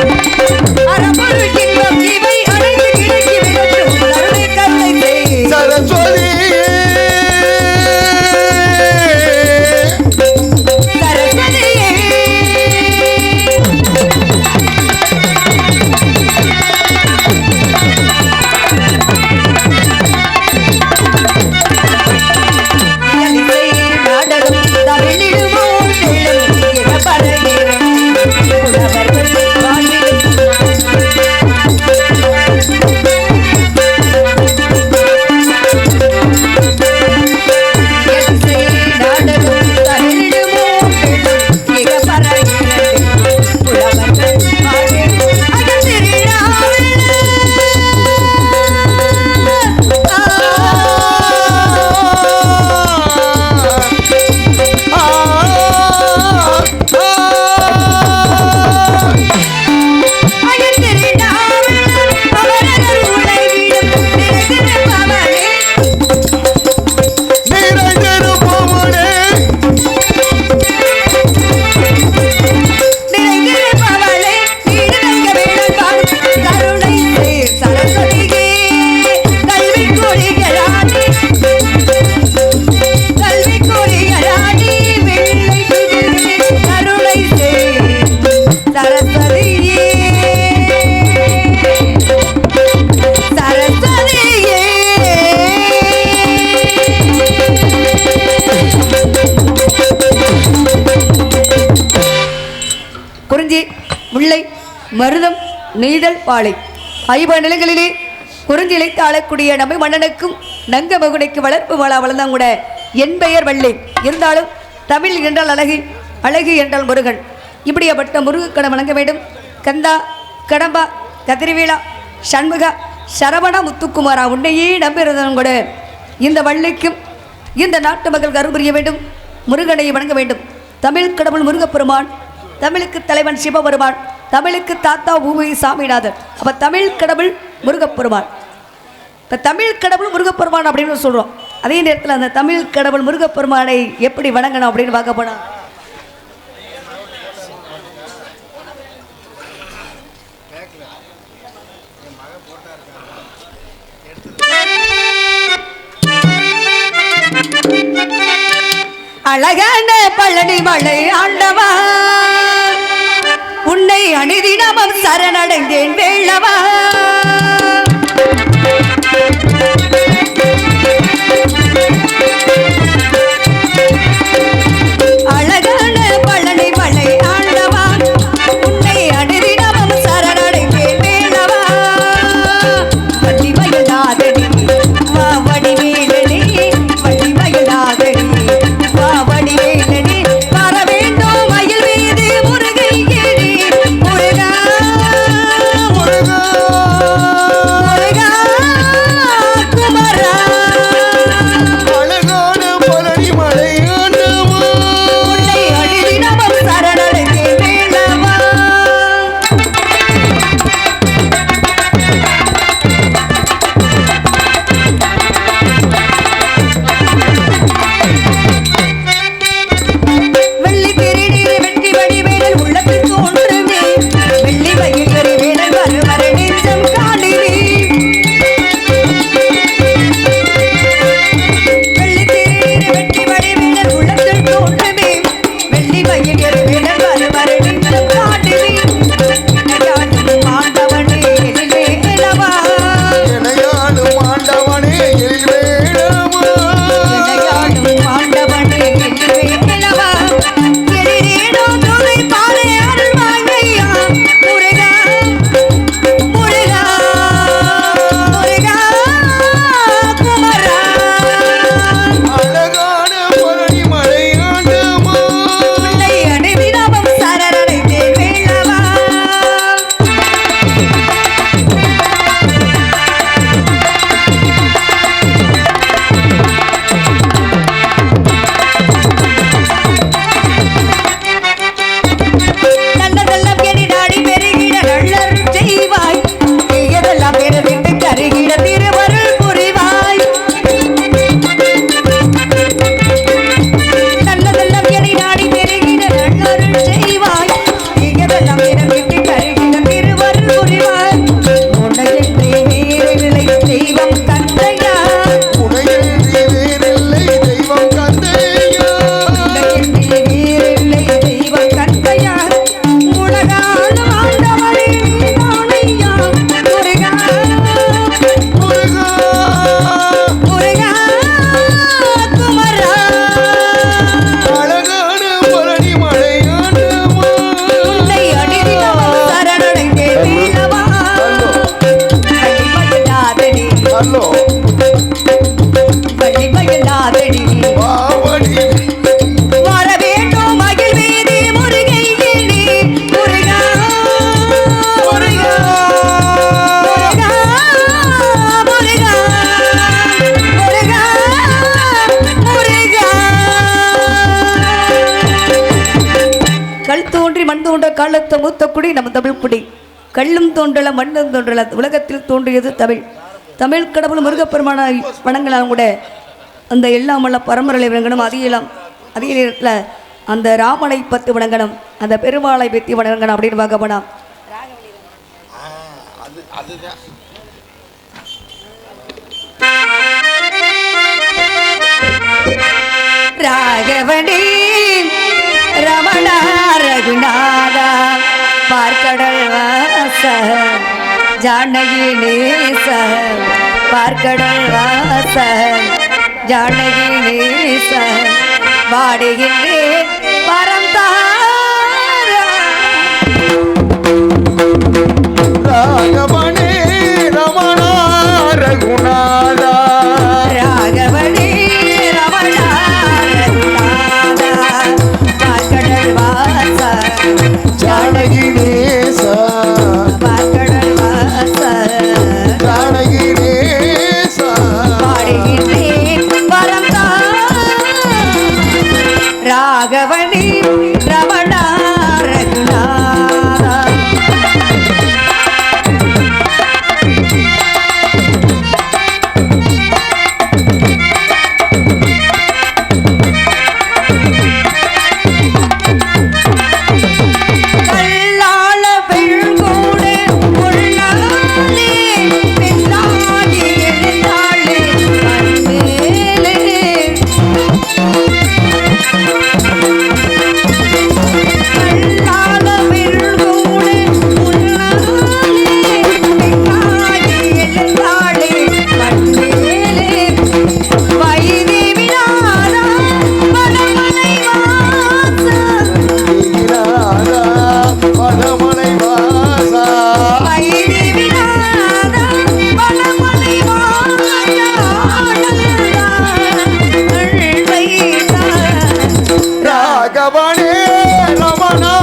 Thank you. நீதல் நெய்தல் பாலை. ஐவ நிலங்களிலே குறுந்திழைத்து ஆளக்கூடிய நம்மை மன்னனுக்கும் நங்க மகுனைக்கு வளர்ப்பு வாழா வளர்ந்தான் கூட என் பெயர் வள்ளி. இருந்தாலும் தமிழ் என்றால் அழகு அழகு என்றால் முருகன். இப்படியாப்பட்ட முருகக்கடம் வணங்க வேண்டும். கந்தா கடம்பா கதிர்வேலா சண்முகா சரவண முத்துக்குமாரா உன்னையே நம்பியிருந்தவன் கூட இந்த வள்ளிக்கும் இந்த நாட்டு மக்கள் கருபுரிய வேண்டும். முருகனை வணங்க வேண்டும். தமிழ் கடவுள் முருகப்பெருமான் தமிழுக்கு தலைவன் சிவபெருமான். தமிழுக்கு தாத்தா ஊவி சாமிநாதன். அப்போ தமிழ் கடவுள் முருகப்பெருமான். இப்போ தமிழ் கடவுள் முருகப்பெருமான் அப்படின்னு சொல்கிறோம் அதே நேரத்தில் அந்த தமிழ் கடவுள் முருகப்பெருமானை எப்படி வணங்கணும் அப்படின்னு பார்க்க போனா. அழகான பழனி மலை ஆண்டவா. உன்னை அணிதினமும் சரணடைந்தேன் வேளவா? தோன்றி மண் தோன்ற காலத்த மூத்த குடி நம்ம தமிழ் குடி. கல்லும் தோன்றல மண்ணும் தோன்றல உலகத்தில் தோன்றியது தமிழ். தமிழ் கடவுள் முருகப்பெருமான வணங்கலாம் கூட. அந்த எல்லாம் வல்ல பரம்பரை வணங்கணும். அதிகலாம் அதே நேரத்தில் அந்த ராமனை பத்து வணங்கணும். அந்த பெருமாளை பற்றி வணங்கணும் அப்படின்னு பார்க்கப்படாம் போனா அதுதான் ராகவனே ரமணா ரகுநாதா பார்க்கடல் வாச ஜானகி நேச பார்க்கடல் வாச ஜானகி நேச வாடுகின்றேன் ரமணா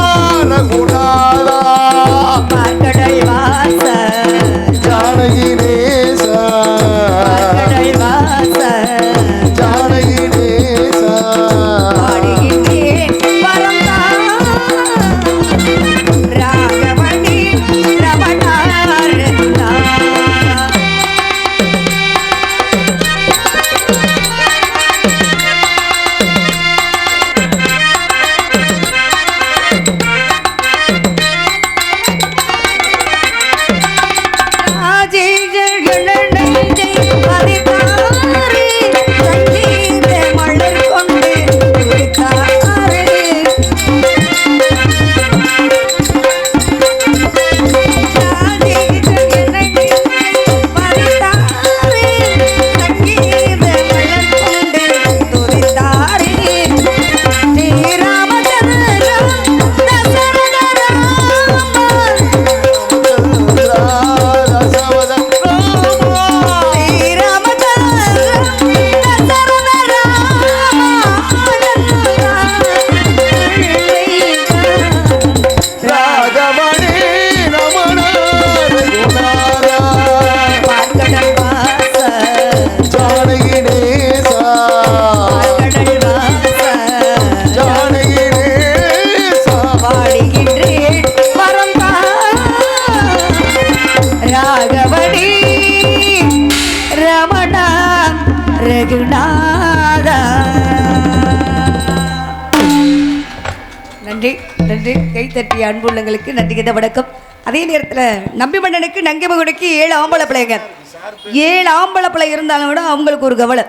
என்று கைத்தட்டிய அன்புள்ளங்களுக்கு நன்றி கிட்ட வணக்கம். அதே நேரத்தில் நம்பி மன்னனுக்கு நங்கை மகனுக்கு ஏழு ஆம்பளை பிள்ளைங்க. ஏழு ஆம்பளை பிள்ளை இருந்தாலும் கூட அவங்களுக்கு ஒரு கவலை.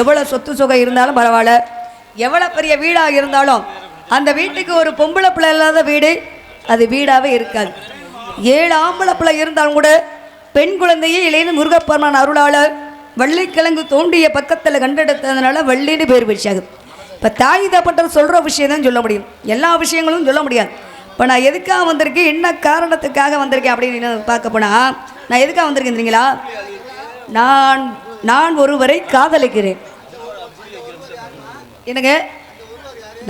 எவ்வளோ சொத்து சுகம் இருந்தாலும் பரவாயில்ல. எவ்வளோ பெரிய வீடாக இருந்தாலும் அந்த வீட்டுக்கு ஒரு பொம்பளை பிள்ளை இல்லாத வீடு அது வீடாகவே இருக்காது. ஏழு ஆம்பளை பிள்ளை இருந்தாலும் கூட பெண் குழந்தையே இளைந்து முருகப்பெருமான் அருளால் வள்ளிக்கிழங்கு தோண்டிய பக்கத்தில் கண்டெடுத்ததுனால வள்ளின்னு பேர் வச்சாங்க இப்போ தாய் தப்பட்டர் சொல்கிற விஷயம் தான் சொல்ல முடியும். எல்லா விஷயங்களும் சொல்ல முடியாது. இப்போ நான் எதுக்காக வந்திருக்கேன்? என்ன காரணத்துக்காக வந்திருக்கேன் அப்படின்னு பார்க்க போனால் நான் எதுக்காக வந்திருக்கேன் தெரியுங்களா? நான் நான் ஒருவரை காதலிக்கிறேன். என்னங்க?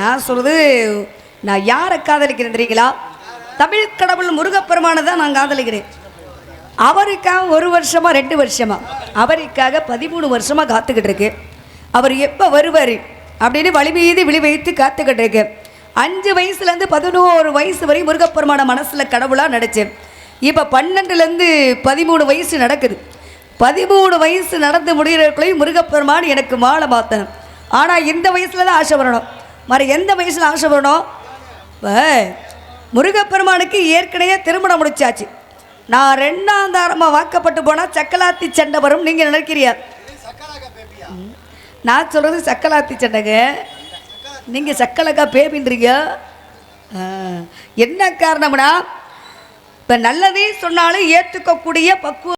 நான் சொல்கிறது நான் யாரை காதலிக்கிறேன் தெரியுங்களா? தமிழ் கடவுள் முருகப்பெருமானை தான் நான் காதலிக்கிறேன். அவருக்காக ஒரு வருஷமாக ரெண்டு வருஷமாக அவருக்காக பதிமூணு வருஷமாக காத்துக்கிட்டு இருக்கு. அவர் எப்போ வருவார்? அப்படின்னு வழி மீது விழி வைத்து காத்துக்கிட்டு இருக்கு அஞ்சு வயசுலேருந்து பதினோரு வயசு வரை முருகப்பெருமான மனசில் கடவுளாக நடித்தேன் இப்போ பன்னெண்டுலேருந்து பதிமூணு வயசு நடக்குது. பதிமூணு வயசு நடந்து முடிகிறக்குள்ளேயும் முருகப்பெருமான் எனக்கு மாலை மாற்றணும் ஆனால் இந்த வயசில் தான் ஆசை வரணும். மறு எந்த வயசில் ஆசை வரணும்? இப்போ முருகப்பெருமானுக்கு ஏற்கனவே திருமணம் முடிச்சாச்சு. நான் ரெண்டாந்தாரமாக வாக்கப்பட்டு போனால் சக்கலாத்தி சண்டை வரும் நீங்கள் நினைக்கிறியா? நான் சொல்கிறது சக்கலாத்தி சண்டைங்க. நீங்கள் சக்கலக்கா பேபின்றீங்க. என்ன காரணம்னா இப்போ நல்லதே சொன்னாலும் ஏற்றுக்கக்கூடிய பக்குவம்